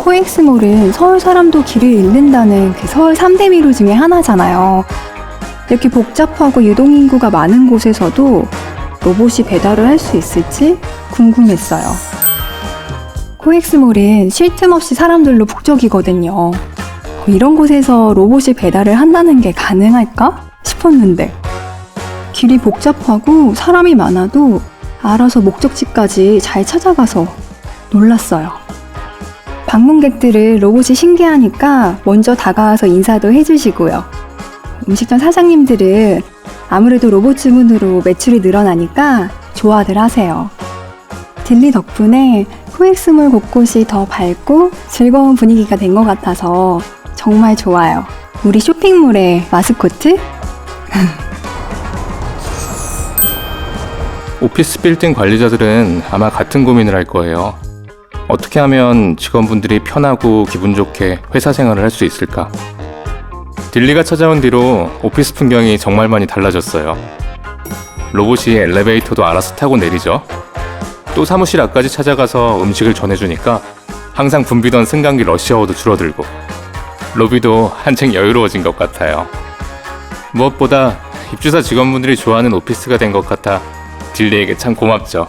코엑스몰은 서울 사람도 길을 잃는다는 그 서울 3대 미로 중에 하나잖아요. 이렇게 복잡하고 유동인구가 많은 곳에서도 로봇이 배달을 할 수 있을지 궁금했어요. 코엑스몰은 쉴 틈 없이 사람들로 북적이거든요. 이런 곳에서 로봇이 배달을 한다는 게 가능할까 싶었는데 길이 복잡하고 사람이 많아도 알아서 목적지까지 잘 찾아가서 놀랐어요. 방문객들은 로봇이 신기하니까 먼저 다가와서 인사도 해주시고요. 음식점 사장님들은 아무래도 로봇 주문으로 매출이 늘어나니까 좋아들 하세요. 딜리 덕분에 코엑스몰 곳곳이 더 밝고 즐거운 분위기가 된 것 같아서 정말 좋아요. 우리 쇼핑몰의 마스코트? 오피스 빌딩 관리자들은 아마 같은 고민을 할 거예요. 어떻게 하면 직원분들이 편하고 기분 좋게 회사 생활을 할 수 있을까? 딜리가 찾아온 뒤로 오피스 풍경이 정말 많이 달라졌어요. 로봇이 엘리베이터도 알아서 타고 내리죠. 또 사무실 앞까지 찾아가서 음식을 전해주니까 항상 붐비던 승강기 러시아워도 줄어들고 로비도 한층 여유로워진 것 같아요. 무엇보다 입주사 직원분들이 좋아하는 오피스가 된 것 같아 딜리에게 참 고맙죠.